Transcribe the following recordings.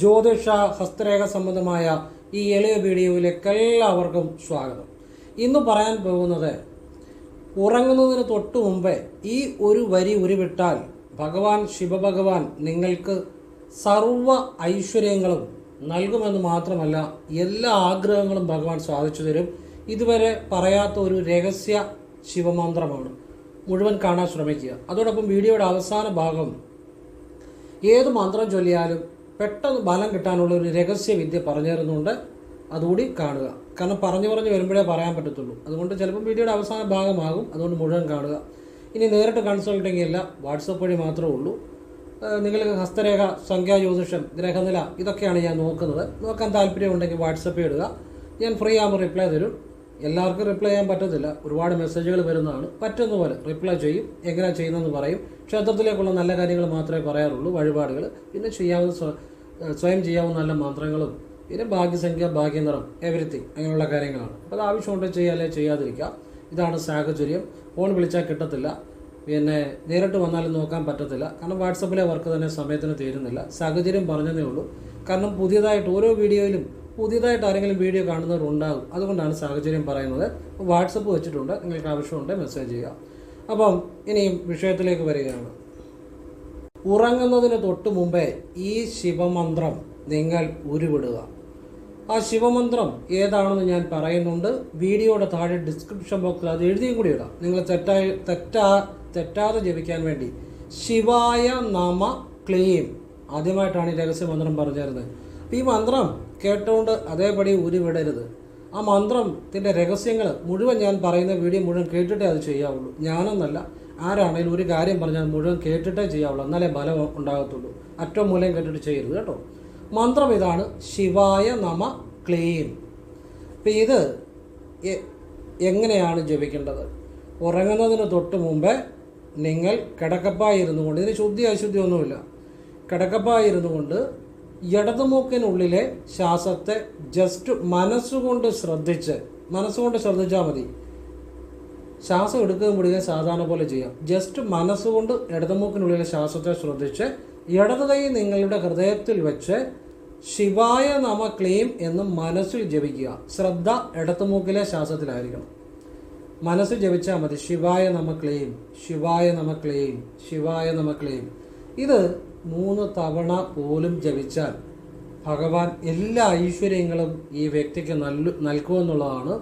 ജ്യോതിഷ ഹസ്തരേഖ സംബന്ധമായ ഈ എളിയ വീഡിയോയിലേക്ക് എല്ലാവർക്കും സ്വാഗതം. ഇന്ന് പറയാൻ പോകുന്നത് ഉറങ്ങുന്നതിന് തൊട്ടു മുമ്പേ ഈ ഒരു വരി ഉരുവിട്ടാൽ ഭഗവാൻ ശിവഭഗവാൻ നിങ്ങൾക്ക് സർവ ഐശ്വര്യങ്ങളും നൽകുമെന്ന് മാത്രമല്ല എല്ലാ ആഗ്രഹങ്ങളും ഭഗവാൻ സാധിച്ചു തരും. ഇതുവരെ പറയാത്ത ഒരു രഹസ്യ ശിവമന്ത്രമാണ്. മുഴുവൻ കാണാൻ ശ്രമിക്കുക. അതോടൊപ്പം വീഡിയോയുടെ അവസാന ഭാഗം ഏത് മന്ത്രം ചൊല്ലിയാലും പെട്ടെന്ന് ബലം കിട്ടാനുള്ള ഒരു രഹസ്യ വിദ്യ പറഞ്ഞു തരുന്നുണ്ട് അതുകൂടി കാണുക. കാരണം പറഞ്ഞു പറഞ്ഞ് വരുമ്പോഴേ പറയാൻ പറ്റത്തുള്ളൂ. അതുകൊണ്ട് ചിലപ്പോൾ വീഡിയോയുടെ അവസാന ഭാഗമാകും. അതുകൊണ്ട് മുഴുവൻ കാണുക. ഇനി നേരിട്ട് കൺസൾട്ടിംഗ് അല്ല വാട്സപ്പ് വഴി മാത്രമേ ഉള്ളൂ. നിങ്ങൾക്ക് ഹസ്തരേഖ സംഖ്യാ ജ്യോതിഷം ഗ്രഹനില ഇതൊക്കെയാണ് ഞാൻ നോക്കുന്നത്. നോക്കാൻ താല്പര്യമുണ്ടെങ്കിൽ വാട്സപ്പ് ഇടുക. ഞാൻ ഫ്രീ ആകുമ്പോൾ റിപ്ലൈ തരും. എല്ലാവർക്കും റിപ്ലൈ ചെയ്യാൻ പറ്റത്തില്ല. ഒരുപാട് മെസ്സേജുകൾ വരുന്നതാണ്. പറ്റുന്ന പോലെ റിപ്ലൈ ചെയ്യും എങ്ങനെയാണ് ചെയ്യുന്നതെന്ന് പറയും. ക്ഷേത്രത്തിലേക്കുള്ള നല്ല കാര്യങ്ങൾ മാത്രമേ പറയാറുള്ളൂ വഴിപാടുകൾ. പിന്നെ ചെയ്യാവുന്ന സ്വയം ചെയ്യാവുന്ന നല്ല മന്ത്രങ്ങളും പിന്നെ ഭാഗ്യസംഖ്യ ഭാഗ്യനിറം എവരിത്തിങ് അങ്ങനെയുള്ള കാര്യങ്ങളാണ്. അപ്പോൾ അത് ആവശ്യമുണ്ടെങ്കിൽ ചെയ്യാല്ലേ ചെയ്യാതിരിക്കുക ഇതാണ് സാഹചര്യം. ഫോൺ വിളിച്ചാൽ കിട്ടത്തില്ല. പിന്നെ നേരിട്ട് വന്നാലും നോക്കാൻ പറ്റത്തില്ല. കാരണം വാട്സപ്പിലെ വർക്ക് തന്നെ സമയത്തിന് തീരുന്നില്ല. സാഹചര്യം പറഞ്ഞതേ ഉള്ളൂ. കാരണം പുതിയതായിട്ട് ഓരോ വീഡിയോയിലും പുതിയതായിട്ട് ആരെങ്കിലും വീഡിയോ കാണുന്നവരുണ്ടാകും. അതുകൊണ്ടാണ് സാഹചര്യം പറയുന്നത്. വാട്സപ്പ് വെച്ചിട്ടുണ്ട്. നിങ്ങൾക്ക് ആവശ്യമുണ്ട് മെസ്സേജ് ചെയ്യുക. അപ്പം ഇനിയും വിഷയത്തിലേക്ക് വരികയാണ്. ഉറങ്ങുന്നതിന് തൊട്ട് മുമ്പേ ഈ ശിവമന്ത്രം നിങ്ങൾ ഉരുവിടുക. ആ ശിവമന്ത്രം ഏതാണെന്ന് ഞാൻ പറയുന്നുണ്ട്. വീഡിയോയുടെ താഴെ ഡിസ്ക്രിപ്ഷൻ ബോക്സിൽ അത് എഴുതിയും കൂടി ഇടാം. നിങ്ങൾ തെറ്റായി തെറ്റാ തെറ്റാതെ ജപിക്കാൻ വേണ്ടി. ശിവായ നമ ക്ലീം. ആദ്യമായിട്ടാണ് ഈ രഹസ്യമന്ത്രം പറഞ്ഞു തരുന്നത് ഈ മന്ത്രം കേട്ടുകൊണ്ട് അതേപടി ഉരുവിടരുത് ആ മന്ത്രത്തിന്റെ രഹസ്യങ്ങൾ മുഴുവൻ ഞാൻ പറയുന്ന വീഡിയോ മുഴുവൻ കേട്ടിട്ടേ അത് ചെയ്യാവുള്ളൂ. ഞാനെന്നല്ല ആരാണെങ്കിലും ഒരു കാര്യം പറഞ്ഞാൽ മുഴുവൻ കേട്ടിട്ടേ ചെയ്യാവുള്ളൂ. എന്നാലേ ബലം ഉണ്ടാകത്തുള്ളൂ. അറ്റവും മൂലം കേട്ടിട്ട് ചെയ്യരുത് കേട്ടോ. മന്ത്രം ഇതാണ് ശിവായ നമ ക്ലീം. അപ്പം ഇത് എങ്ങനെയാണ് ജപിക്കേണ്ടത്? ഉറങ്ങുന്നതിന് തൊട്ട് മുമ്പേ നിങ്ങൾ കിടക്കപ്പായി ഇരുന്നു കൊണ്ട് ഇതിന് ശുദ്ധി അശുദ്ധി ഒന്നുമില്ല. കിടക്കപ്പായി ഇരുന്നു കൊണ്ട് ഇടതുമൂക്കിനുള്ളിലെ ശ്വാസത്തെ ജസ്റ്റ് മനസ്സുകൊണ്ട് ശ്രദ്ധിച്ച് മനസ്സുകൊണ്ട് ശ്രദ്ധിച്ചാൽ മതി. ശ്വാസം എടുക്കുകയും വിടുകയും സാധാരണ പോലെ ചെയ്യാം. ജസ്റ്റ് മനസ്സുകൊണ്ട് ഇടതുമൂക്കിനുള്ളിലെ ശ്വാസത്തെ ശ്രദ്ധിച്ച് ഇടത് കൈ നിങ്ങളുടെ ഹൃദയത്തിൽ വെച്ച് ശിവായ നമ ക്ലീം എന്ന് മനസ്സിൽ ജപിക്കുക. ശ്രദ്ധ ഇടത്തുമൂക്കിലെ ശ്വാസത്തിലായിരിക്കണം മനസ്സ് ജപിച്ചാൽ മതി. ശിവായ നമ ക്ലീം ശിവായ നമ ക്ലീം ശിവായ നമ ക്ലീം. ഇത് മൂന്ന് തവണ പോലും ജപിച്ചാൽ ഭഗവാൻ എല്ലാ ഐശ്വര്യങ്ങളും ഈ വ്യക്തിക്ക് നൽ നൽകുമെന്നുള്ളതാണ്.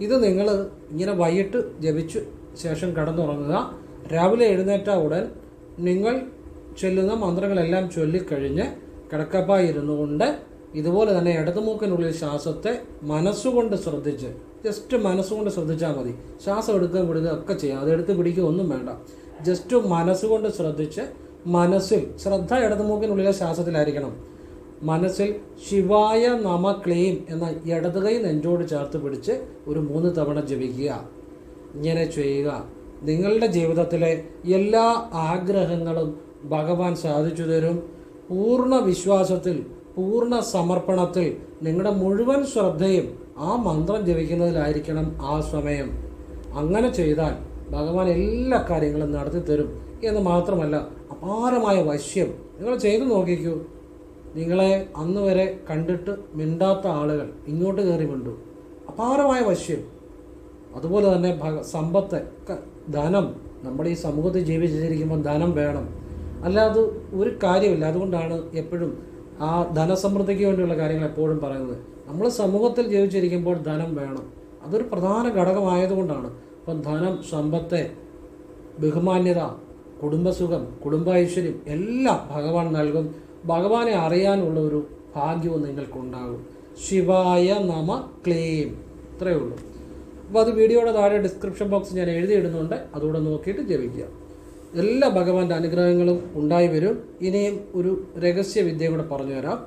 ഇത് നിങ്ങൾ ഇങ്ങനെ വൈകിട്ട് ജപിച്ചു ശേഷം കടന്നുറങ്ങുക. രാവിലെ എഴുന്നേറ്റ ഉടൻ നിങ്ങൾ ചൊല്ലുന്ന മന്ത്രങ്ങളെല്ലാം ചൊല്ലിക്കഴിഞ്ഞ് കിടക്കപ്പായി ഇരുന്നു കൊണ്ട് ഇതുപോലെ തന്നെ ഇടതുമൂക്കിനുള്ളിൽ ശ്വാസത്തെ മനസ്സുകൊണ്ട് ശ്രദ്ധിച്ച് ജസ്റ്റ് മനസ്സുകൊണ്ട് ശ്രദ്ധിച്ചാൽ മതി. ശ്വാസം എടുക്കുക വിടുക ഒക്കെ ചെയ്യാം. അത് എടുത്ത് പിടിക്കുക ഒന്നും വേണ്ട. ജസ്റ്റ് മനസ്സുകൊണ്ട് ശ്രദ്ധിച്ച് മനസ്സിൽ ശ്രദ്ധ ഇടതുമൂക്കിനുള്ളിലെ ശ്വാസത്തിലായിരിക്കണം മനസ്സിൽ ശിവായ നമ ക്ലീം എന്ന ഇടതുകൈ നെഞ്ചോട് ചേർത്ത് പിടിച്ച് ഒരു മൂന്ന് തവണ ജപിക്കുക. ഇങ്ങനെ ചെയ്യുക. നിങ്ങളുടെ ജീവിതത്തിലെ എല്ലാ ആഗ്രഹങ്ങളും ഭഗവാൻ സാധിച്ചു തരും. പൂർണ വിശ്വാസത്തിൽ പൂർണ സമർപ്പണത്തിൽ നിങ്ങളുടെ മുഴുവൻ ശ്രദ്ധയും ആ മന്ത്രം ജപിക്കുന്നതിലായിരിക്കണം ആ സമയം. അങ്ങനെ ചെയ്താൽ ഭഗവാൻ എല്ലാ കാര്യങ്ങളും നടത്തി തരും എന്ന് മാത്രമല്ല അപാരമായ വശ്യം. നിങ്ങൾ ചെയ്തു നോക്കിക്കൂ. നിങ്ങളെ അന്ന് വരെ കണ്ടിട്ട് മിണ്ടാത്ത ആളുകൾ ഇങ്ങോട്ട് കയറി മിണ്ടു. അപാരമായ വശ്യം. അതുപോലെ തന്നെ സമ്പത്ത് ധനം. നമ്മുടെ ഈ സമൂഹത്തിൽ ജീവിച്ചിരിക്കുമ്പോൾ ധനം വേണം. അല്ലാതെ ഒരു കാര്യമില്ല. അതുകൊണ്ടാണ് എപ്പോഴും ആ ധനസമൃദ്ധിക്ക് വേണ്ടിയുള്ള കാര്യങ്ങൾ എപ്പോഴും പറയുന്നത്. നമ്മൾ സമൂഹത്തിൽ ജീവിച്ചിരിക്കുമ്പോൾ ധനം വേണം. അതൊരു പ്രധാന ഘടകമായതുകൊണ്ടാണ്. അപ്പം ധനം സമ്പത്തെ ബഹുമാന്യത കുടുംബസുഖം കുടുംബൈശ്വര്യം എല്ലാം ഭഗവാൻ നൽകും. ഭഗവാനെ അറിയാനുള്ള ഒരു ഭാഗ്യവും നിങ്ങൾക്കുണ്ടാകും. ശിവായ നമ ക്ലീം. ഇത്രയേ ഉള്ളൂ. അപ്പോൾ അത് വീഡിയോയുടെ താഴെ ഡിസ്ക്രിപ്ഷൻ ബോക്സ് ഞാൻ എഴുതിയിടുന്നുണ്ട്. അതുകൂടെ നോക്കിയിട്ട് ജപിക്കുക. എല്ലാ ഭഗവാന്റെ അനുഗ്രഹങ്ങളും ഉണ്ടായി വരും. ഇനിയും ഒരു രഹസ്യ വിദ്യ കൂടെ പറഞ്ഞുതരാം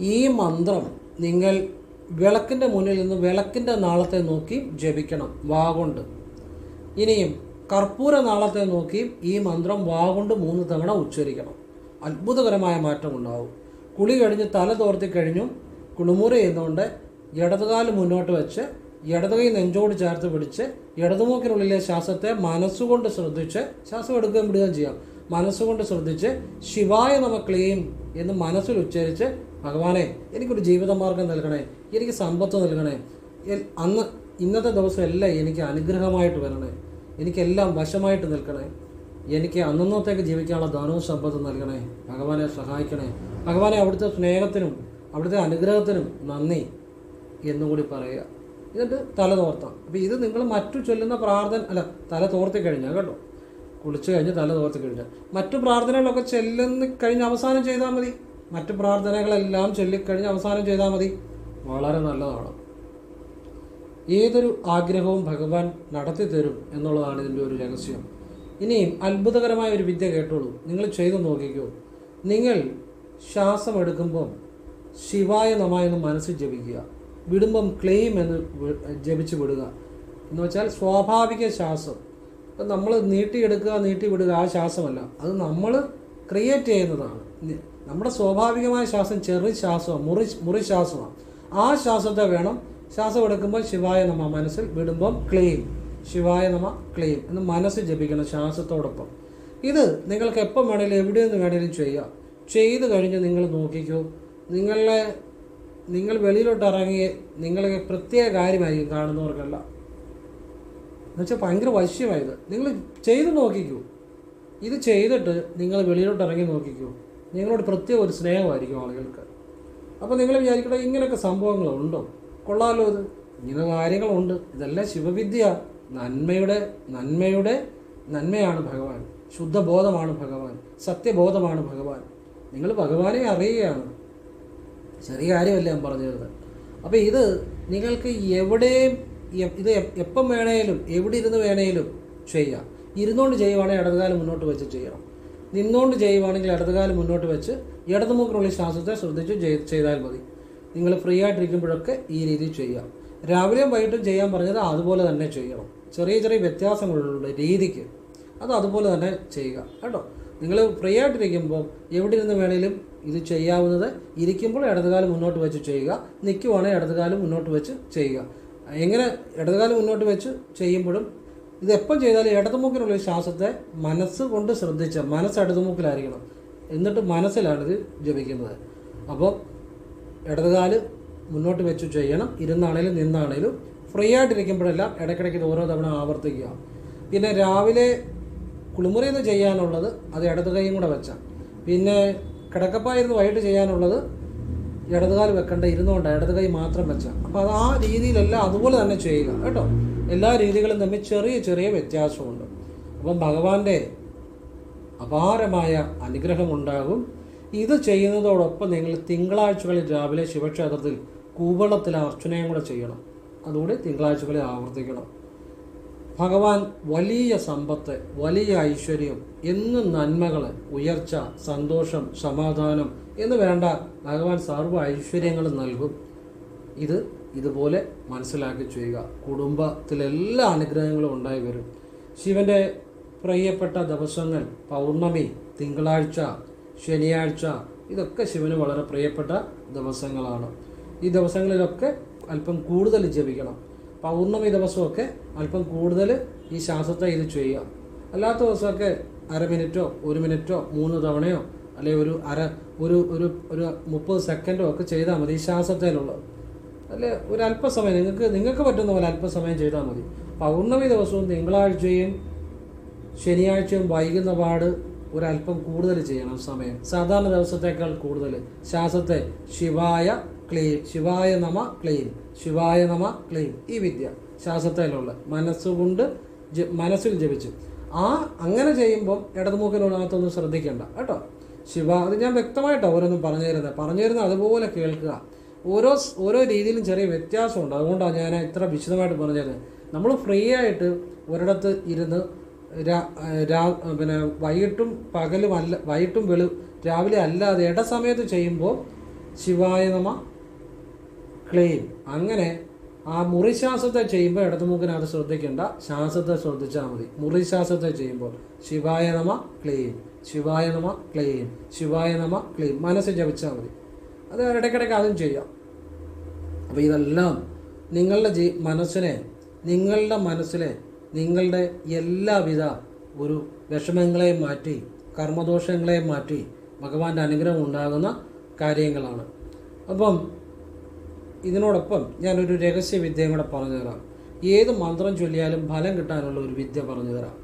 ഈ മന്ത്രം നിങ്ങൾ വിളക്കിന്റെ മുന്നിൽ നിന്ന് വിളക്കിന്റെ നാളത്തെ നോക്കി ജപിക്കണം. വാഗുണ്ട് ഇനിയും കർപ്പൂര നാളത്തെ നോക്കി ഈ മന്ത്രം വാ കൊണ്ട് മൂന്ന് തവണ ഉച്ചരിക്കണം. അത്ഭുതകരമായ മാറ്റം ഉണ്ടാവും. കുളി കഴിഞ്ഞ് തല തോർത്തി കഴിഞ്ഞു. കുളിമുറി ചെയ്യുന്നതുകൊണ്ട് ഇടതുകാൽ മുന്നോട്ട് വെച്ച് ഇടതുകൈ നെഞ്ചോട് ചേർത്ത് പിടിച്ച് ഇടതുമൂക്കിനുള്ളിലെ ശ്വാസത്തെ മനസ്സുകൊണ്ട് ശ്രദ്ധിച്ച് ശ്വാസം എടുക്കുകയും വിടുകയും ചെയ്യാം. മനസ്സുകൊണ്ട് ശ്രദ്ധിച്ച് ശിവായ നമ ക്ലീം എന്ന് മനസ്സിൽ ഉച്ചരിച്ച് ഭഗവാനെ എനിക്കൊരു ജീവിതമാർഗം നൽകണേ എനിക്ക് സമ്പത്ത് നൽകണേ അന്ന് ഇന്നത്തെ ദിവസം എല്ലാം എനിക്ക് അനുഗ്രഹമായിട്ട് വരണേ. എനിക്കെല്ലാം വശമായിട്ട് നിൽക്കണേ. എനിക്ക് അന്നന്നത്തേക്ക് ജീവിക്കാനുള്ള ധനവും സമ്പത്തും നൽകണേ. ഭഗവാനെ സഹായിക്കണേ. ഭഗവാനെ അവിടുത്തെ സ്നേഹത്തിനും അവിടുത്തെ അനുഗ്രഹത്തിനും നന്ദി എന്നും കൂടി പറയുക. എന്നിട്ട് തല തോർത്താം. അപ്പോൾ ഇത് നിങ്ങൾ മറ്റു ചൊല്ലുന്ന പ്രാർത്ഥന അല്ല തല തോർത്തി കഴിഞ്ഞാൽ കേട്ടോ. കുളിച്ചു കഴിഞ്ഞ് തല തോർത്തി കഴിഞ്ഞാൽ മറ്റു പ്രാർത്ഥനകളൊക്കെ ചെല്ലുന്ന കഴിഞ്ഞ് അവസാനം ചെയ്താൽ മതി. മറ്റു പ്രാർത്ഥനകളെല്ലാം ചൊല്ലിക്കഴിഞ്ഞ് അവസാനം ചെയ്താൽ മതി. വളരെ നല്ലതാണ്. ഏതൊരു ആഗ്രഹവും ഭഗവാൻ നടത്തി തരും എന്നുള്ളതാണ് ഇതിന്റെ ഒരു രഹസ്യം. ഇനിയും അത്ഭുതകരമായ ഒരു വിദ്യ കേട്ടോളൂ. നിങ്ങൾ ചെയ്തു നോക്കിക്കോ. നിങ്ങൾ ശ്വാസം എടുക്കുമ്പം ശിവായ നമ എന്ന് മനസ്സിൽ ജപിക്കുക. വിടുമ്പം ക്ലെയിം എന്ന് ജപിച്ചു വിടുക. എന്ന് വെച്ചാൽ സ്വാഭാവിക ശ്വാസം. ഇപ്പം നമ്മൾ നീട്ടിയെടുക്കുക നീട്ടി വിടുക ആ ശ്വാസമല്ല. അത് നമ്മൾ ക്രിയേറ്റ് ചെയ്യുന്നതാണ്. നമ്മുടെ സ്വാഭാവികമായ ശ്വാസം ചെറു ശ്വാസമാണ് മുറി മുറി ശ്വാസമാണ്. ആ ശ്വാസത്തെ വേണം ശ്വാസം എടുക്കുമ്പോൾ ശിവായ നമ മനസ്സിൽ വിടുമ്പം ക്ലെയിം ശിവായ നമ ക്ലെയിം എന്ന് മനസ്സ് ജപിക്കണം ശ്വാസത്തോടൊപ്പം. ഇത് നിങ്ങൾക്ക് എപ്പം വേണേലും എവിടെ നിന്ന് വേണേലും ചെയ്യാം. ചെയ്ത് കഴിഞ്ഞ് നിങ്ങൾ നോക്കിക്കൂ. നിങ്ങളെ നിങ്ങൾ വെളിയിലോട്ട് ഇറങ്ങി നിങ്ങളെ പ്രത്യേക കാര്യമായിരിക്കും കാണുന്നവർക്കല്ല. എന്നുവെച്ചാൽ ഭയങ്കര വശ്യമായത് നിങ്ങൾ ചെയ്ത് നോക്കിക്കൂ. ഇത് ചെയ്തിട്ട് നിങ്ങൾ വെളിയിലോട്ട് ഇറങ്ങി നോക്കിക്കൂ. നിങ്ങളോട് പ്രത്യേക ഒരു സ്നേഹമായിരിക്കും ആളുകൾക്ക്. അപ്പോൾ നിങ്ങൾ വിചാരിക്കട്ടെ ഇങ്ങനെയൊക്കെ സംഭവങ്ങളുണ്ടോ? കൊള്ളാലോ ഇത് ഇങ്ങനെ കാര്യങ്ങളുണ്ട്. ഇതെല്ലാം ശിവവിദ്യ. നന്മയുടെ നന്മയുടെ നന്മയാണ് ഭഗവാൻ. ശുദ്ധബോധമാണ് ഭഗവാൻ. സത്യബോധമാണ് ഭഗവാൻ. നിങ്ങൾ ഭഗവാനെ അറിയുകയാണ്. ചെറിയ കാര്യമല്ല ഞാൻ പറഞ്ഞു തരുന്നത് അപ്പോൾ ഇത് നിങ്ങൾക്ക് എവിടെയും ഇത് എപ്പം വേണേലും എവിടെ ഇരുന്ന് വേണേലും ചെയ്യാം. ഇരുന്നുകൊണ്ട് ചെയ്യുവാണെങ്കിൽ ഇടതുകാലം മുന്നോട്ട് വെച്ച് ചെയ്യണം. നിന്നുകൊണ്ട് ചെയ്യുവാണെങ്കിൽ ഇടതുകാലം മുന്നോട്ട് വെച്ച് ഇടതുമുക്കിനുള്ള ശ്വാസത്തെ ശ്രദ്ധിച്ച് ചെയ്- ചെയ്താൽ മതി. നിങ്ങൾ ഫ്രീ ആയിട്ടിരിക്കുമ്പോഴൊക്കെ ഈ രീതി ചെയ്യാം രാവിലെയും വൈകിട്ടും ചെയ്യാൻ പറഞ്ഞത് അതുപോലെ തന്നെ ചെയ്യണം. ചെറിയ ചെറിയ വ്യത്യാസങ്ങളുള്ള രീതിക്ക് അത് അതുപോലെ തന്നെ ചെയ്യുക. കേട്ടോ? നിങ്ങൾ ഫ്രീ ആയിട്ടിരിക്കുമ്പോൾ എവിടെ ഇരുന്ന് വേണേലും ഇത് ചെയ്യാവുന്നത് ഇരിക്കുമ്പോൾ ഇടതുകാലം മുന്നോട്ട് വെച്ച് ചെയ്യുക. നിൽക്കുവാണെങ്കിൽ ഇടതുകാലം മുന്നോട്ട് വെച്ച് ചെയ്യുക. എങ്ങനെ ഇടതുകാലം മുന്നോട്ട് വെച്ച് ചെയ്യുമ്പോഴും ഇത് എപ്പം ചെയ്താലും ഇടതുമുക്കിനുള്ള ശ്വാസത്തെ മനസ്സ് കൊണ്ട് ശ്രദ്ധിച്ച മനസ്സ് ഇടതുമുക്കിലായിരിക്കണം എന്നിട്ട് മനസ്സിലാണ് ഇത് ജപിക്കുന്നത്. അപ്പോൾ ഇടതുകാൽ മുന്നോട്ട് വെച്ച് ചെയ്യണം. ഇരുന്നാണേലും നിന്നാണേലും ഫ്രീ ആയിട്ടിരിക്കുമ്പോഴെല്ലാം ഇടയ്ക്കിടയ്ക്ക് ഓരോ തവണ ആവർത്തിക്കുക. പിന്നെ രാവിലെ കുളിമുറിയിൽ ചെയ്യാനുള്ളത് അത് ഇടത് കൈയും കൂടെ വെച്ചാൽ പിന്നെ കിടക്കപ്പായിരുന്നു വൈകിട്ട് ചെയ്യാനുള്ളത് ഇടതുകാൽ വെക്കേണ്ട ഇരുന്നുകൊണ്ട് ഇടത് കൈ മാത്രം വെച്ചാൽ അപ്പോൾ അത് ആ രീതിയിലെല്ലാം അതുപോലെ തന്നെ ചെയ്യുക കേട്ടോ? എല്ലാ രീതികളും തമ്മിൽ ചെറിയ ചെറിയ വ്യത്യാസമുണ്ട്. അപ്പം ഭഗവാന്റെ അപാരമായ അനുഗ്രഹമുണ്ടാകും. ഇത് ചെയ്യുന്നതോടൊപ്പം നിങ്ങൾ തിങ്കളാഴ്ചകളിൽ രാവിലെ ശിവക്ഷേത്രത്തിൽ കൂവളത്തിൽ അർച്ചനയും കൂടെ ചെയ്യണം. അതുകൂടി തിങ്കളാഴ്ചകളിൽ ആവർത്തിക്കണം. ഭഗവാൻ വലിയ സമ്പത്ത് വലിയ ഐശ്വര്യം എന്നും നന്മകൾ ഉയർച്ച സന്തോഷം സമാധാനം എന്ന് വേണ്ട ഭഗവാൻ സർവ ഐശ്വര്യങ്ങളും നൽകും. ഇത് ഇതുപോലെ മനസ്സിലാക്കി ചെയ്യുക. കുടുംബത്തിലെല്ലാ അനുഗ്രഹങ്ങളും ഉണ്ടായി വരും. ശിവന്റെ പ്രിയപ്പെട്ട ദിവസങ്ങൾ പൗർണമി തിങ്കളാഴ്ച ശനിയാഴ്ച. ഇതൊക്കെ ശിവന് വളരെ പ്രിയപ്പെട്ട ദിവസങ്ങളാണ്. ഈ ദിവസങ്ങളിലൊക്കെ അല്പം കൂടുതൽ ജപിക്കണം. പൗർണമി ദിവസമൊക്കെ അല്പം കൂടുതൽ ഈ ശ്വാസത്തെ ഇത് ചെയ്യുക. അല്ലാത്ത ദിവസമൊക്കെ അര മിനിറ്റോ ഒരു മിനിറ്റോ മൂന്ന് തവണയോ അല്ലെങ്കിൽ ഒരു അര ഒരു ഒരു ഒരു മുപ്പത് സെക്കൻഡോ ഒക്കെ ചെയ്താൽ മതി ഈ ശ്വാസത്തേലുള്ളത് അല്ലെ ഒരു അല്പസമയം നിങ്ങൾക്ക് നിങ്ങൾക്ക് പറ്റുന്ന പോലെ അല്പസമയം ചെയ്താൽ മതി. പൗർണമി ദിവസവും തിങ്കളാഴ്ചയും ശനിയാഴ്ചയും വൈകുന്ന പാട് ഒരല്പം കൂടുതൽ ചെയ്യണം സമയം. സാധാരണ ദിവസത്തേക്കാൾ കൂടുതൽ. ശ്വാസത്തെ ശിവായ ക്ലീൻ ശിവായ നമ ക്ലീൻ ശിവായ നമ ക്ലീൻ. ഈ വിദ്യ ശ്വാസത്തേലുള്ള മനസ്സുകൊണ്ട് മനസ്സിൽ ജപിച്ചു. ആ അങ്ങനെ ചെയ്യുമ്പം ഇടതുമുക്കിനകത്തൊന്നും ശ്രദ്ധിക്കേണ്ട കേട്ടോ. ശിവ അത് ഞാൻ വ്യക്തമായിട്ടോ ഓരോന്നും പറഞ്ഞു തരുന്നത് പറഞ്ഞു തരുന്നത് അതുപോലെ കേൾക്കുക. ഓരോ ഓരോ രീതിയിലും ചെറിയ വ്യത്യാസമുണ്ട്. അതുകൊണ്ടാണ് ഞാൻ ഇത്ര വിശദമായിട്ട് പറഞ്ഞു തരുന്നത് നമ്മൾ ഫ്രീ ആയിട്ട് ഒരിടത്ത് ഇരുന്ന് പിന്നെ വൈകിട്ടും പകലും അല്ല വൈകിട്ടും വെളു രാവിലെ അല്ലാതെ ഇടസമയത്ത് ചെയ്യുമ്പോൾ ശിവായ നമ ക്ലെയിം അങ്ങനെ ആ മുറി ശ്വാസത്തെ ചെയ്യുമ്പോൾ ഇടതുമുക്കിനകത്ത് ശ്രദ്ധിക്കേണ്ട. ശ്വാസത്തെ ശ്രദ്ധിച്ചാൽ മതി. മുറി ശ്വാസത്തെ ചെയ്യുമ്പോൾ ശിവായ നമ ക്ലെയിം ശിവായ നമ ക്ലെയിം ശിവായ നമ ക്ലെയിം മനസ്സ് ജപിച്ചാൽ മതി. അത് ഇടയ്ക്കിടയ്ക്ക് അതും ചെയ്യാം. അപ്പോൾ ഇതെല്ലാം നിങ്ങളുടെ ജീ മനസ്സിനെ നിങ്ങളുടെ മനസ്സിലെ നിങ്ങളുടെ എല്ലാവിധ ഒരു വിഷമങ്ങളെയും മാറ്റി കർമ്മദോഷങ്ങളെ മാറ്റി ഭഗവാന്റെ അനുഗ്രഹം ഉണ്ടാകുന്ന കാര്യങ്ങളാണ്. അപ്പം ഇതിനോടൊപ്പം ഞാനൊരു രഹസ്യ വിദ്യയും കൂടെ പറഞ്ഞു തരാം ഏത് മന്ത്രം ചൊല്ലിയാലും ഫലം കിട്ടാനുള്ള ഒരു വിദ്യ പറഞ്ഞു തരാം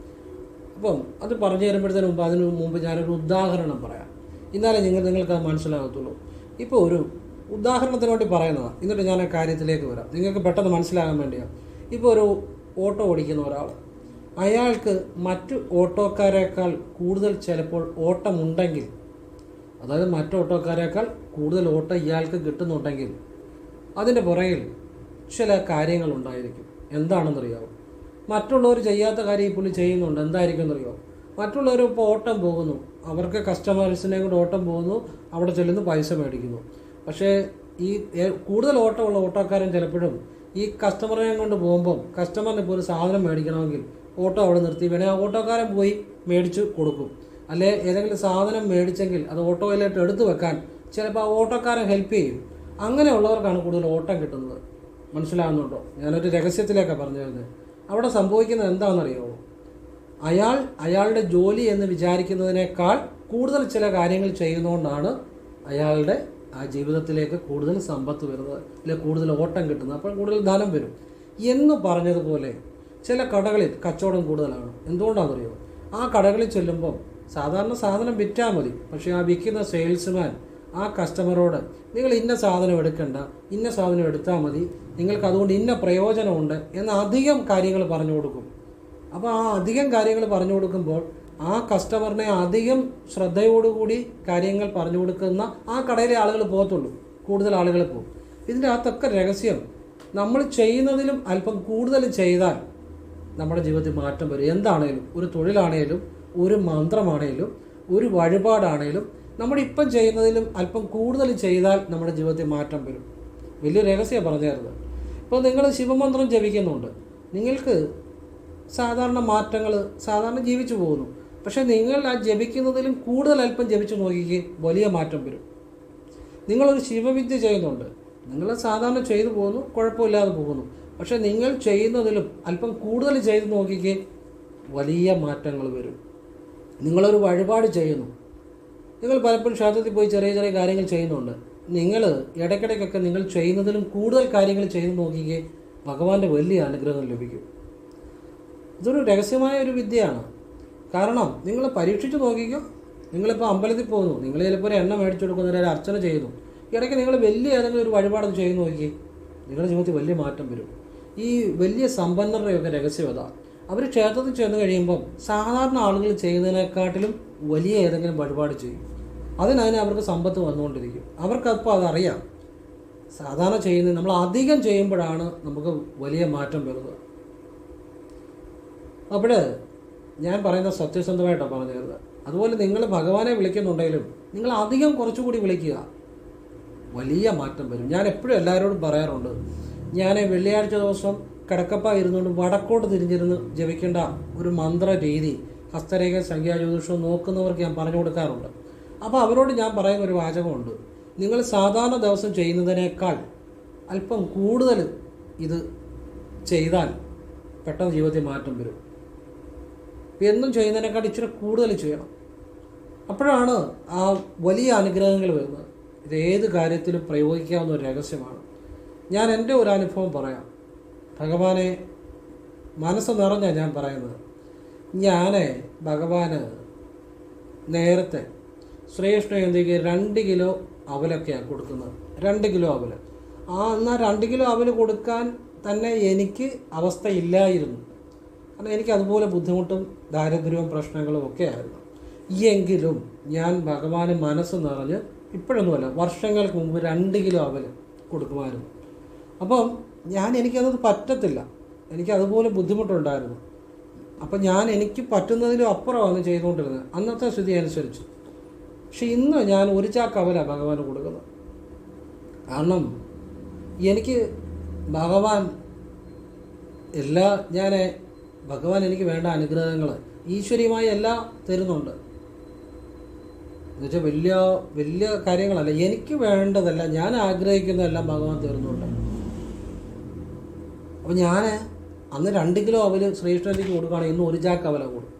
അപ്പം അത് പറഞ്ഞു തരുമ്പോഴത്തേന് മുമ്പ് അതിന് മുമ്പ് ഞാനൊരു ഉദാഹരണം പറയാം. എന്നാലേ നിങ്ങൾ നിങ്ങൾക്ക് അത് മനസ്സിലാകത്തുള്ളൂ. ഇപ്പോൾ ഒരു ഉദാഹരണത്തിന് വേണ്ടി പറയുന്നതാണ് എന്നിട്ട് ഞാൻ ആ കാര്യത്തിലേക്ക് വരാം. നിങ്ങൾക്ക് പെട്ടെന്ന് മനസ്സിലാകാൻ വേണ്ടിയാണ് ഇപ്പോൾ ഒരു ഓട്ടോ ഓടിക്കുന്ന ഒരാൾ. അയാൾക്ക് മറ്റു ഓട്ടോക്കാരേക്കാൾ കൂടുതൽ ചിലപ്പോൾ ഓട്ടമുണ്ടെങ്കിൽ അതായത് മറ്റു ഓട്ടോക്കാരേക്കാൾ കൂടുതൽ ഓട്ടം ഇയാൾക്ക് കിട്ടുന്നുണ്ടെങ്കിൽ അതിന്റെ പുറകിൽ ചില കാര്യങ്ങൾ കാര്യങ്ങളുണ്ടായിരിക്കും എന്താണെന്നറിയാവും? മറ്റുള്ളവർ ചെയ്യാത്ത കാര്യം പുള്ളി ചെയ്യുന്നുണ്ട്. എന്തായിരിക്കും എന്നറിയോ മറ്റുള്ളവർ ഇപ്പോൾ ഓട്ടം പോകുന്നു. അവർക്ക് കസ്റ്റമേഴ്സിനെ കൊണ്ട് ഓട്ടം പോകുന്നു. അവിടെ ചെല്ലുന്നു പൈസ മേടിക്കുന്നു. പക്ഷേ ഈ കൂടുതൽ ഓട്ടമുള്ള ഓട്ടോക്കാരൻ ചിലപ്പോഴും ഈ കസ്റ്റമറിനെ കൊണ്ട് പോകുമ്പം കസ്റ്റമറിന് ഇപ്പോൾ ഒരു സാധനം മേടിക്കണമെങ്കിൽ ഓട്ടോ അവിടെ നിർത്തി. വേണേൽ ആ ഓട്ടോക്കാരൻ പോയി മേടിച്ച് കൊടുക്കും. അല്ലെ ഏതെങ്കിലും സാധനം മേടിച്ചെങ്കിൽ അത് ഓട്ടോയിലായിട്ട് എടുത്തു വെക്കാൻ ചിലപ്പോൾ ആ ഓട്ടോക്കാരൻ ഹെൽപ്പ് ചെയ്യും. അങ്ങനെയുള്ളവർക്കാണ് കൂടുതൽ ഓട്ടം കിട്ടുന്നത്. മനസ്സിലാകുന്നുണ്ടോ ഞാനൊരു രഹസ്യത്തിലേക്കാണ് പറഞ്ഞു വരുന്നത്. അവിടെ സംഭവിക്കുന്നത് എന്താണെന്നറിയോ? അയാൾ അയാളുടെ ജോലി എന്ന് വിചാരിക്കുന്നതിനേക്കാൾ കൂടുതൽ ചില കാര്യങ്ങൾ ചെയ്യുന്നതുകൊണ്ടാണ് അയാളുടെ ആ ജീവിതത്തിലേക്ക് കൂടുതൽ സമ്പത്ത് വരുന്നത് അല്ലെങ്കിൽ കൂടുതൽ ഓട്ടം കിട്ടുന്നത് അപ്പോൾ കൂടുതൽ ധനം വരും. എന്ന് പറഞ്ഞതുപോലെ ചില കടകളിൽ കച്ചവടം കൂടുതലാണ്. എന്തുകൊണ്ടാണെന്നറിയോ? ആ കടകളിൽ ചെല്ലുമ്പോൾ സാധാരണ സാധനം വിറ്റാൽ മതി. പക്ഷേ ആ വിൽക്കുന്ന സെയിൽസ്മാൻ ആ കസ്റ്റമറോട് നിങ്ങൾ ഇന്ന സാധനം എടുക്കണ്ട ഇന്ന സാധനം എടുത്താൽ മതി നിങ്ങൾക്ക് അതുകൊണ്ട് ഇന്ന പ്രയോജനമുണ്ട് എന്ന് അധികം കാര്യങ്ങൾ പറഞ്ഞു കൊടുക്കും. അപ്പോൾ ആ അധികം കാര്യങ്ങൾ പറഞ്ഞു കൊടുക്കുമ്പോൾ ആ കസ്റ്റമറിനെ അധികം ശ്രദ്ധയോടുകൂടി കാര്യങ്ങൾ പറഞ്ഞു കൊടുക്കുന്ന ആ കടയിലെ ആളുകൾ പോകത്തുള്ളൂ. കൂടുതൽ ആളുകൾ പോകും. ഇതിന്റെ അകത്തൊക്കെ രഹസ്യം. നമ്മൾ ചെയ്യുന്നതിലും അല്പം കൂടുതൽ ചെയ്താൽ നമ്മുടെ ജീവിതത്തിൽ മാറ്റം വരും. എന്താണേലും ഒരു തൊഴിലാണേലും ഒരു മന്ത്രമാണേലും ഒരു വഴിപാടാണേലും നമ്മൾ ഇപ്പം ചെയ്യുന്നതിലും അല്പം കൂടുതൽ ചെയ്താൽ നമ്മുടെ ജീവിതത്തിൽ മാറ്റം വരും. വലിയ രഹസ്യം പറഞ്ഞു തരുന്നത് ഇപ്പോൾ നിങ്ങൾ ശിവമന്ത്രം ജപിക്കുന്നുണ്ട്. നിങ്ങൾക്ക് സാധാരണ മാറ്റങ്ങൾ സാധാരണ ജീവിച്ചു പോകുന്നു. പക്ഷേ നിങ്ങൾ ആ ജപിക്കുന്നതിലും കൂടുതൽ അല്പം ജപിച്ചു നോക്കിക്കേ വലിയ മാറ്റം വരും. നിങ്ങളൊരു ശിവവിദ്യ ചെയ്യുന്നുണ്ട്. നിങ്ങൾ സാധാരണ ചെയ്തു പോകുന്നു കുഴപ്പമില്ലാതെ പോകുന്നു. പക്ഷേ നിങ്ങൾ ചെയ്യുന്നതിലും അല്പം കൂടുതൽ ചെയ്തു നോക്കിക്കേ വലിയ മാറ്റങ്ങൾ വരും. നിങ്ങളൊരു വഴിപാട് ചെയ്യുന്നു. നിങ്ങൾ പലപ്പോഴും ക്ഷേത്രത്തിൽ പോയി ചെറിയ ചെറിയ കാര്യങ്ങൾ ചെയ്യുന്നുണ്ട്. നിങ്ങൾ ഇടയ്ക്കിടയ്ക്കൊക്കെ നിങ്ങൾ ചെയ്യുന്നതിലും കൂടുതൽ കാര്യങ്ങൾ ചെയ്തു നോക്കിക്കേ ഭഗവാന്റെ വലിയ അനുഗ്രഹം ലഭിക്കും. ഇതൊരു രഹസ്യമായ ഒരു വിദ്യയാണ്. കാരണം നിങ്ങൾ പരീക്ഷിച്ച് നോക്കിക്കോ. നിങ്ങളിപ്പോൾ അമ്പലത്തിൽ പോകുന്നു. നിങ്ങൾ ചിലപ്പോൾ ഒരു എണ്ണ മേടിച്ചു കൊടുക്കുന്ന ഒരു അർച്ചന ചെയ്യുന്നു. ഇടയ്ക്ക് നിങ്ങൾ വലിയ ഏതെങ്കിലും ഒരു വഴിപാട് ചെയ്ത് നോക്കി നിങ്ങളുടെ ജീവിതത്തിൽ വലിയ മാറ്റം വരും. ഈ വലിയ സമ്പന്നരുടെയൊക്കെ രഹസ്യം അതാ. അവർ ക്ഷേത്രത്തിൽ ചെന്ന് കഴിയുമ്പം സാധാരണ ആളുകൾ ചെയ്യുന്നതിനെക്കാട്ടിലും വലിയ ഏതെങ്കിലും വഴിപാട് ചെയ്യും. അതിനതിന് അവർക്ക് സമ്പത്ത് വന്നുകൊണ്ടിരിക്കും. അവർക്കപ്പോൾ അതറിയാം. സാധാരണ ചെയ്യുന്നത് നമ്മൾ അധികം ചെയ്യുമ്പോഴാണ് നമുക്ക് വലിയ മാറ്റം വരുന്നത്. അപ്പോൾ ഞാൻ പറയുന്ന സത്യസന്ധമായിട്ടാണ് പറഞ്ഞു തരുന്നത് അതുപോലെ നിങ്ങൾ ഭഗവാനെ വിളിക്കുന്നുണ്ടെങ്കിലും നിങ്ങൾ അധികം കുറച്ചുകൂടി വിളിക്കുക. വലിയ മാറ്റം വരും. ഞാൻ എപ്പോഴും എല്ലാവരോടും പറയാറുണ്ട് ഞാൻ വെള്ളിയാഴ്ച ദിവസം കിടക്കപ്പ ഇരുന്നുകൊണ്ട് വടക്കോട്ട് തിരിഞ്ഞിരുന്ന് ജപിക്കേണ്ട ഒരു മന്ത്ര രീതി ഹസ്തരേഖ സംഖ്യാ ജ്യോതിഷം നോക്കുന്നവർക്ക് ഞാൻ പറഞ്ഞു കൊടുക്കാറുണ്ട്. അപ്പോൾ അവരോട് ഞാൻ പറയുന്ന ഒരു വാചകമുണ്ട് നിങ്ങൾ സാധാരണ ദിവസം ചെയ്യുന്നതിനേക്കാൾ അല്പം കൂടുതൽ ഇത് ചെയ്താൽ പെട്ടെന്ന് ജീവിതത്തിൽ മാറ്റം വരും. എന്നും ചെയ്യുന്നതിനേക്കാൾ ഇച്ചിരി കൂടുതൽ ചെയ്യണം. അപ്പോഴാണ് ആ വലിയ അനുഗ്രഹങ്ങൾ വരുന്നത്. ഇത് ഏത് കാര്യത്തിലും പ്രയോഗിക്കാവുന്ന ഒരു രഹസ്യമാണ്. ഞാൻ എന്റെ ഒരു അനുഭവം പറയാം. ഭഗവാനെ മനസ്സ് നിറഞ്ഞ ഞാൻ പറയുന്നത്. ഞാൻ ഭഗവാന് നേരത്തെ ശ്രീകൃഷ്ണ ജയന്തിക്ക് രണ്ട് കിലോ അവലൊക്കെയാണ് കൊടുക്കുന്നത്. രണ്ട് കിലോ അവൽ. ആ എന്നാൽ രണ്ട് കിലോ അവൽ കൊടുക്കാൻ തന്നെ എനിക്ക് അവസ്ഥയില്ലായിരുന്നു. കാരണം എനിക്ക് അതുപോലെ ബുദ്ധിമുട്ടും ദാരിദ്ര്യവും പ്രശ്നങ്ങളും ഒക്കെ ആയിരുന്നു എങ്കിലും ഞാൻ ഭഗവാന് മനസ്സ് നിറഞ്ഞ് ഇപ്പോഴൊന്നുമല്ല വർഷങ്ങൾക്ക് മുമ്പ് രണ്ട് കിലോ അവൽ കൊടുക്കുമായിരുന്നു. അപ്പം ഞാൻ എനിക്കത് പറ്റത്തില്ല. എനിക്ക് അതുപോലെ ബുദ്ധിമുട്ടുണ്ടായിരുന്നു. അപ്പം ഞാൻ എനിക്ക് പറ്റുന്നതിലും അപ്പുറമാണ് ചെയ്തുകൊണ്ടിരുന്നത്. അന്നത്തെ സ്ഥിതി അനുസരിച്ച്. പക്ഷെ ഇന്ന് ഞാൻ ഒരു ചാക്ക് അവല ഭഗവാന് കൊടുക്കുന്നത്. കാരണം എനിക്ക് ഭഗവാൻ എല്ലാ ഞാൻ ഭഗവാൻ എനിക്ക് വേണ്ട അനുഗ്രഹങ്ങൾ ഈശ്വരീയമായി എല്ലാം തരുന്നുണ്ട്. എന്നുവെച്ചാൽ വലിയ വലിയ കാര്യങ്ങളല്ല. എനിക്ക് വേണ്ടതല്ല ഞാൻ ആഗ്രഹിക്കുന്നതെല്ലാം ഭഗവാൻ തീർന്നുണ്ട് അപ്പം ഞാൻ അന്ന് രണ്ട് കിലോ അവൽ ശ്രീകൃഷ്ണനിലേക്ക് കൊടുക്കുകയാണെങ്കിൽ ഇന്ന് ഒരു ചാക്ക് അവല കൊടുക്കും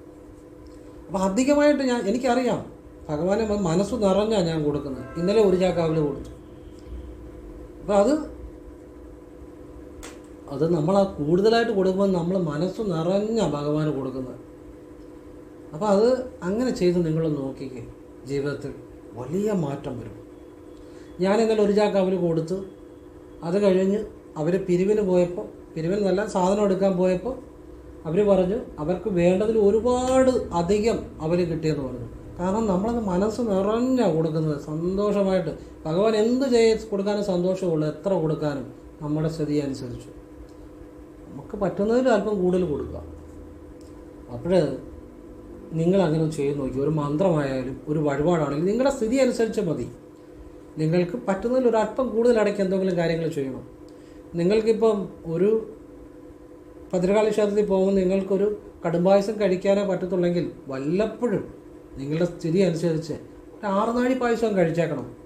അപ്പം അധികമായിട്ട് ഞാൻ എനിക്കറിയാം. ഭഗവാനെ മനസ്സ് നിറഞ്ഞാണ് ഞാൻ കൊടുക്കുന്നത്. ഇന്നലെ ഒരു ചാക്ക് അവൽ കൊടുത്തു. അപ്പം അത് അത് നമ്മൾ ആ കൂടുതലായിട്ട് കൊടുക്കുമ്പോൾ നമ്മൾ മനസ്സ് നിറഞ്ഞ ഭഗവാന് കൊടുക്കുന്നത്. അപ്പോൾ അത് അങ്ങനെ ചെയ്ത് നിങ്ങൾ നോക്കിക്കേ ജീവിതത്തിൽ വലിയ മാറ്റം വരും. ഞാൻ ഇന്നലെ ഒരു ചാക്ക് അവർ കൊടുത്ത് അത് കഴിഞ്ഞ് അവർ പിരിവിന് പോയപ്പോൾ പിരിവിന് നല്ല സാധനം എടുക്കാൻ പോയപ്പോൾ അവർ പറഞ്ഞു അവർക്ക് വേണ്ടതിൽ ഒരുപാട് അധികം അവർ കിട്ടിയെന്ന് പറഞ്ഞു. കാരണം നമ്മളത് മനസ്സ് നിറഞ്ഞ കൊടുക്കുന്നത് സന്തോഷമായിട്ട്. ഭഗവാൻ എന്ത് ചെയ്ത് കൊടുക്കാനും സന്തോഷമുള്ളൂ എത്ര കൊടുക്കാനും. നമ്മുടെ സ്ഥിതി അനുസരിച്ച് നമുക്ക് പറ്റുന്നതിൽ അല്പം കൂടുതൽ കൊടുക്കുക. അപ്പോൾ നിങ്ങൾ അങ്ങനെ ചെയ്ത് നോക്കി. ഒരു മന്ത്രമായാലും ഒരു വഴിപാടാണെങ്കിലും നിങ്ങളുടെ സ്ഥിതി അനുസരിച്ച് മതി. നിങ്ങൾക്ക് പറ്റുന്നതിൽ ഒരു അല്പം കൂടുതൽ അടയ്ക്ക് എന്തെങ്കിലും കാര്യങ്ങൾ ചെയ്യണം. നിങ്ങൾക്കിപ്പം ഒരു ഭദ്രകാളി ക്ഷേത്രത്തിൽ പോകുമ്പോൾ നിങ്ങൾക്കൊരു കടുംപായസം കഴിക്കാനേ പറ്റത്തുള്ളെങ്കിൽ വല്ലപ്പോഴും നിങ്ങളുടെ സ്ഥിതി അനുസരിച്ച് ഒരു ആറുനാഴി പായസം കഴിച്ചേക്കണം.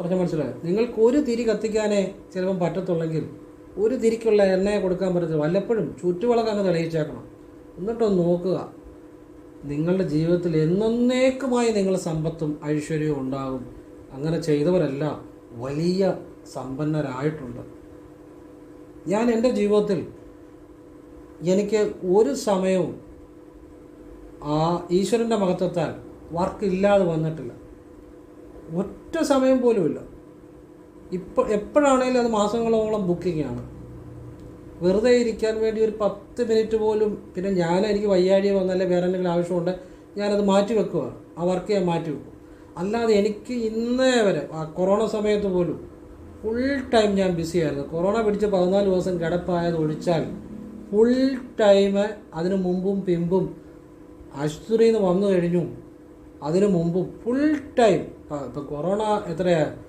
പറഞ്ഞ മനസ്സിലായോ? നിങ്ങൾക്ക് ഒരു തിരി കത്തിക്കാനേ ചിലപ്പം പറ്റത്തുള്ളെങ്കിൽ ഒരു തിരിക്കുള്ള എണ്ണയെ കൊടുക്കാൻ പറ്റത്തില്ല. വല്ലപ്പോഴും ചുറ്റുവിളക്ക് അങ്ങ് തെളിയിച്ചേക്കണം. എന്നിട്ടൊന്ന് നോക്കുക. നിങ്ങളുടെ ജീവിതത്തിൽ എന്നേക്കുമായി നിങ്ങൾ സമ്പത്തും ഐശ്വര്യവും ഉണ്ടാകും. അങ്ങനെ ചെയ്തവരല്ല വലിയ സമ്പന്നരായിട്ടുണ്ട്. ഞാൻ എന്റെ ജീവിതത്തിൽ എനിക്ക് ഒരു സമയവും ആ ഈശ്വരന്റെ മഹത്വത്താൽ വർക്ക് ഇല്ലാതെ വന്നിട്ടില്ല. ഒറ്റ സമയം പോലുമില്ല. ഇപ്പോൾ എപ്പോഴാണേലും അത് മാസങ്ങളോളം ബുക്കിങ്ങാണ് വെറുതെ ഇരിക്കാൻ വേണ്ടി ഒരു പത്ത് മിനിറ്റ് പോലും പിന്നെ ഞാൻ എനിക്ക് വയ്യാഴിക വന്നല്ലേ വേറെ എന്തെങ്കിലും ആവശ്യമുണ്ട് ഞാനത് മാറ്റി വെക്കുക ആ വർക്ക് ഞാൻ മാറ്റി വെക്കും. അല്ലാതെ എനിക്ക് ഇന്നേ വരെ ആ കൊറോണ സമയത്ത് പോലും ഫുൾ ടൈം ഞാൻ ബിസി ആയിരുന്നു. കൊറോണ പിടിച്ച് പതിനാല് ദിവസം കിടപ്പായത് ഒഴിച്ചാൽ ഫുൾ ടൈം അതിനു മുമ്പും പിമ്പും ആശുപത്രിയിൽ നിന്ന് വന്നു കഴിഞ്ഞു. അതിനു മുമ്പും ഫുൾ ടൈം ഇപ്പം കൊറോണ എത്രയാ? ഏ,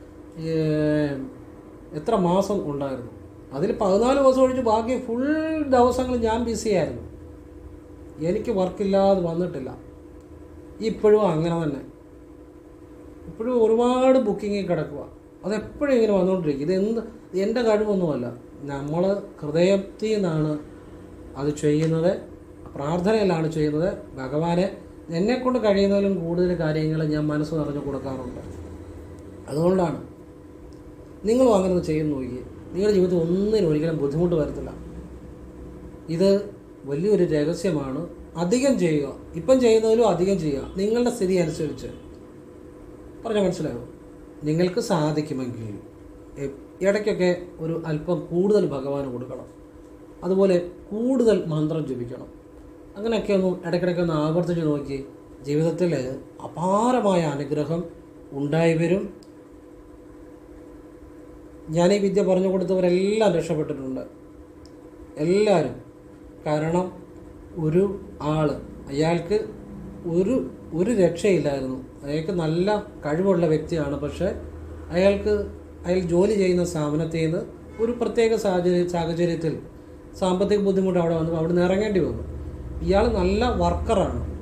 എത്ര മാസം ഉണ്ടായിരുന്നു? അതിൽ പതിനാല് ദിവസം ഒഴിച്ച് ബാക്കി ഫുൾ ദിവസങ്ങൾ ഞാൻ ബിസി ആയിരുന്നു. എനിക്ക് വർക്കില്ലാതെ വന്നിട്ടില്ല. ഇപ്പോഴും അങ്ങനെ തന്നെ. ഇപ്പോഴും ഒരുപാട് ബുക്കിങ്ങിൽ കിടക്കുക അതെപ്പോഴും ഇങ്ങനെ വന്നുകൊണ്ടിരിക്കും ഇതെന്ത് എന്റെ കഴിവൊന്നുമല്ല. നമ്മൾ ഹൃദയത്തിൽ നിന്നാണ് അത് ചെയ്യുന്നത്. പ്രാർത്ഥനയിലാണ് ചെയ്യുന്നത്. ഭഗവാനെ എന്നെക്കൊണ്ട് കഴിയുന്നതിലും കൂടുതൽ കാര്യങ്ങൾ ഞാൻ മനസ്സ് നിറഞ്ഞു കൊടുക്കാറുണ്ട്. അതുകൊണ്ടാണ് നിങ്ങളും അങ്ങനെ ചെയ്യുന്നു നോക്കി. നിങ്ങളുടെ ജീവിതത്തിൽ ഒന്നിനും ഒരിക്കലും ബുദ്ധിമുട്ട് വരത്തില്ല. ഇത് വലിയൊരു രഹസ്യമാണ്. അധികം ചെയ്യുക. ഇപ്പം ചെയ്യുന്നതിലും അധികം ചെയ്യുക. നിങ്ങളുടെ സ്ഥിതി അനുസരിച്ച്. പറഞ്ഞാൽ മനസ്സിലാവും നിങ്ങൾക്ക് സാധിക്കുമെങ്കിൽ ഇടയ്ക്കൊക്കെ ഒരു അല്പം കൂടുതൽ ഭഗവാന് കൊടുക്കണം. അതുപോലെ കൂടുതൽ മന്ത്രം ജപിക്കണം. അങ്ങനെയൊക്കെ ഒന്ന് ഇടയ്ക്കിടയ്ക്ക് ഒന്ന് ആവർത്തിച്ച് നോക്കി ജീവിതത്തിൽ അപാരമായ അനുഗ്രഹം ഉണ്ടായി വരും. ഞാൻ ഈ വിദ്യ പറഞ്ഞു കൊടുത്തവരെല്ലാം രക്ഷപ്പെട്ടിട്ടുണ്ട്. എല്ലാവരും കാരണം ഒരു ആൾ അയാൾക്ക് ഒരു ഒരു രക്ഷയില്ലായിരുന്നു. അയാൾക്ക് നല്ല കഴിവുള്ള വ്യക്തിയാണ്. പക്ഷേ അയാൾക്ക് അയാൾ ജോലി ചെയ്യുന്ന സ്ഥാപനത്തിൽ നിന്ന് ഒരു പ്രത്യേക സാഹചര്യ സാഹചര്യത്തിൽ സാമ്പത്തിക ബുദ്ധിമുട്ട് അവിടെ വന്നു. അവിടെ നിന്ന് ഇറങ്ങേണ്ടി വന്നു. ഇയാൾ നല്ല വർക്കറാണ്.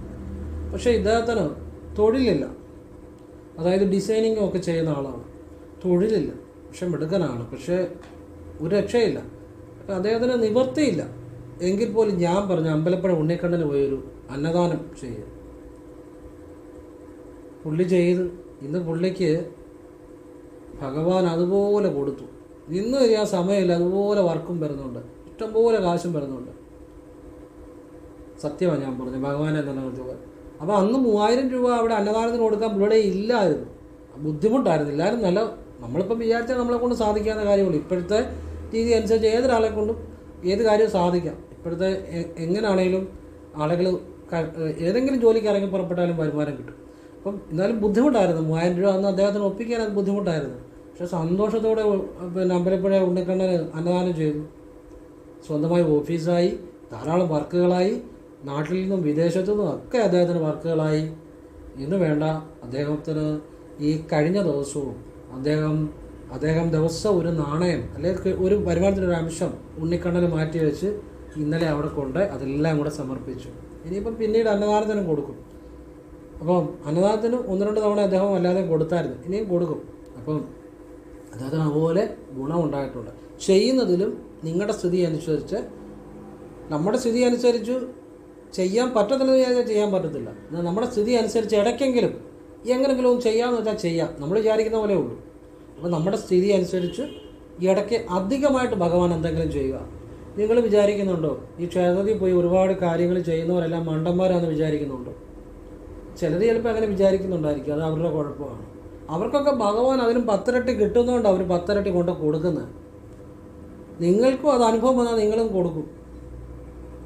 പക്ഷേ ഇദ്ദേഹത്തിന് തൊഴിലില്ല. അതായത് ഡിസൈനിങ്ങും ഒക്കെ ചെയ്യുന്ന ആളാണ്. തൊഴിലില്ല. പക്ഷെ മിടുക്കനാണ് പക്ഷേ ഒരു രക്ഷയില്ല. അദ്ദേഹത്തിന് നിവർത്തിയില്ല. എങ്കിൽ പോലും ഞാൻ പറഞ്ഞ അമ്പലപ്പുഴ ഉണ്ണിക്കണ്ണന് പോയൊരു അന്നദാനം ചെയ്യുക പുള്ളി ചെയ്ത് ഇന്ന് പുള്ളിക്ക് ഭഗവാൻ അതുപോലെ കൊടുത്തു. ഇന്ന് ആ സമയമില്ല. അതുപോലെ വർക്കും വരുന്നുണ്ട്. ഇഷ്ടംപോലെ കാശും വരുന്നുണ്ട്. സത്യമാണ് ഞാൻ പറഞ്ഞത്. ഭഗവാനെ നിലനിർത്തുക അപ്പോൾ അന്ന് മൂവായിരം രൂപ അവിടെ അന്നദാനത്തിന് കൊടുക്കാൻ പുള്ളിയുടെ ഇല്ലായിരുന്നു. ബുദ്ധിമുട്ടായിരുന്നു. എല്ലാവരും നല്ല നമ്മളിപ്പം വിചാരിച്ചാൽ നമ്മളെ കൊണ്ട് സാധിക്കാവുന്ന കാര്യമുള്ളൂ. ഇപ്പോഴത്തെ രീതി അനുസരിച്ച് ഏതൊരാളെ കൊണ്ടും ഏത് കാര്യവും സാധിക്കാം. ഇപ്പോഴത്തെ എങ്ങനെയാണേലും ആളുകൾ ഏതെങ്കിലും ജോലിക്ക് ഇറങ്ങി പുറപ്പെട്ടാലും വരുമാനം കിട്ടും. അപ്പം എന്നാലും ബുദ്ധിമുട്ടായിരുന്നു. മൂവായിരം രൂപ അന്ന് അദ്ദേഹത്തിന് ഒപ്പിക്കാൻ അത് ബുദ്ധിമുട്ടായിരുന്നു. പക്ഷെ സന്തോഷത്തോടെ പിന്നെ അമ്പലപ്പുഴ ഉണ്ണിക്കണ്ണന് അന്നദാനം ചെയ്തു. സ്വന്തമായി ഓഫീസായി ധാരാളം വർക്കുകളായി നാട്ടിൽ നിന്നും വിദേശത്തു നിന്നും ഒക്കെ അദ്ദേഹത്തിന് വർക്കുകളായി. ഇന്ന് വേണ്ട അദ്ദേഹത്തിന് ഈ കഴിഞ്ഞ ദിവസവും അദ്ദേഹം അദ്ദേഹം ദിവസം ഒരു നാണയം അല്ലെങ്കിൽ ഒരു വരുമാനത്തിന്റെ ഒരു അംശം ഉണ്ണിക്കണ്ണന് മാറ്റി വെച്ച് ഇന്നലെ അവിടെ കൊണ്ട് അതെല്ലാം കൂടെ സമർപ്പിച്ചു. ഇനിയിപ്പം പിന്നീട് അന്നദാനത്തിനും കൊടുക്കും. അപ്പം അന്നദാനത്തിന് ഒന്ന് രണ്ട് തവണ അദ്ദേഹം അല്ലാതെ കൊടുത്തായിരുന്നു ഇനിയും കൊടുക്കും. അപ്പം അദ്ദേഹത്തിന് അതുപോലെ ഗുണമുണ്ടായിട്ടുണ്ട് ചെയ്യുന്നതിലും നിങ്ങളുടെ സ്ഥിതി അനുസരിച്ച് നമ്മുടെ സ്ഥിതി അനുസരിച്ച് ചെയ്യാൻ പറ്റത്തില്ലെന്ന് ചെയ്യാൻ പറ്റത്തില്ല. നമ്മുടെ സ്ഥിതി അനുസരിച്ച് ഇടയ്ക്കെങ്കിലും എങ്ങനെങ്കിലും ചെയ്യാമെന്ന് വെച്ചാൽ ചെയ്യാം. നമ്മൾ വിചാരിക്കുന്ന പോലെ ഉള്ളൂ. അപ്പോൾ നമ്മുടെ സ്ഥിതി അനുസരിച്ച് ഇടയ്ക്ക് അധികമായിട്ട് ഭഗവാൻ എന്തെങ്കിലും ചെയ്യുക. നിങ്ങൾ വിചാരിക്കുന്നുണ്ടോ? ഈ ക്ഷേത്രത്തിൽ പോയി ഒരുപാട് കാര്യങ്ങൾ ചെയ്യുന്നവരെല്ലാം മണ്ടന്മാരാണെന്ന് വിചാരിക്കുന്നുണ്ടോ? ചിലർ ചിലപ്പോൾ അങ്ങനെ വിചാരിക്കുന്നുണ്ടായിരിക്കും. അത് അവരുടെ കുഴപ്പമാണ്. അവർക്കൊക്കെ ഭഗവാൻ അതിനും പത്തിരട്ടി കിട്ടുന്നതുകൊണ്ട് അവർ പത്തിരട്ടി കൊണ്ട് കൊടുക്കുന്നത് നിങ്ങൾക്കും അത് അനുഭവം വന്നാൽ നിങ്ങളും കൊടുക്കും.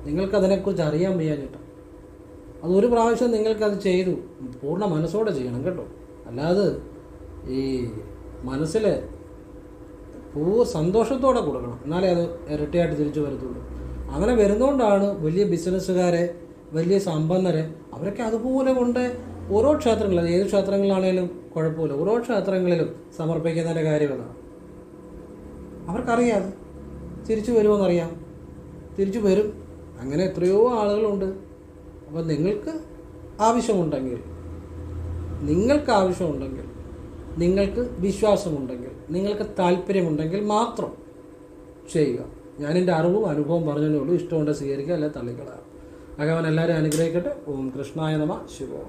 നിങ്ങൾക്കതിനെക്കുറിച്ച് അറിയാൻ വയ്യാഞ്ഞിട്ട്. അതൊരു പ്രാവശ്യം നിങ്ങൾക്കത് ചെയ്തു. പൂർണ മനസ്സോടെ ചെയ്യണം കേട്ടോ. അല്ലാതെ ഈ മനസ്സിൽ പൂ സന്തോഷത്തോടെ കൊടുക്കണം. എന്നാലേ അത് ഇരട്ടിയായിട്ട് തിരിച്ചു വരത്തുള്ളൂ. അങ്ങനെ വരുന്നതുകൊണ്ടാണ് വലിയ ബിസിനസ്സുകാരെ വലിയ സമ്പന്നരെ അവരൊക്കെ അതുപോലെ കൊണ്ട് ഓരോ ക്ഷേത്രങ്ങളിൽ ഏത് ക്ഷേത്രങ്ങളിലാണേലും കുഴപ്പമില്ല. ഓരോ ക്ഷേത്രങ്ങളിലും സമർപ്പിക്കുന്നതിന്റെ കാര്യം അതാണ് അവർക്കറിയാം. തിരിച്ചു വരുമെന്നറിയാം. തിരിച്ചു വരും. അങ്ങനെ എത്രയോ ആളുകളുണ്ട്. അപ്പോൾ നിങ്ങൾക്ക് ആവശ്യമുണ്ടെങ്കിൽ നിങ്ങൾക്ക് ആവശ്യമുണ്ടെങ്കിൽ നിങ്ങൾക്ക് വിശ്വാസമുണ്ടെങ്കിൽ നിങ്ങൾക്ക് താല്പര്യമുണ്ടെങ്കിൽ മാത്രം ചെയ്യുക. ഞാൻ എന്റെ അറിവും അനുഭവം പറഞ്ഞതേ ഉള്ളൂ. ഇഷ്ടമുണ്ട് സ്വീകരിക്കുക അല്ലെ തള്ളിക്കളയാം ഭഗവാൻ എല്ലാവരും അനുഗ്രഹിക്കട്ടെ. ഓം കൃഷ്ണായ നമ. ശിവോ.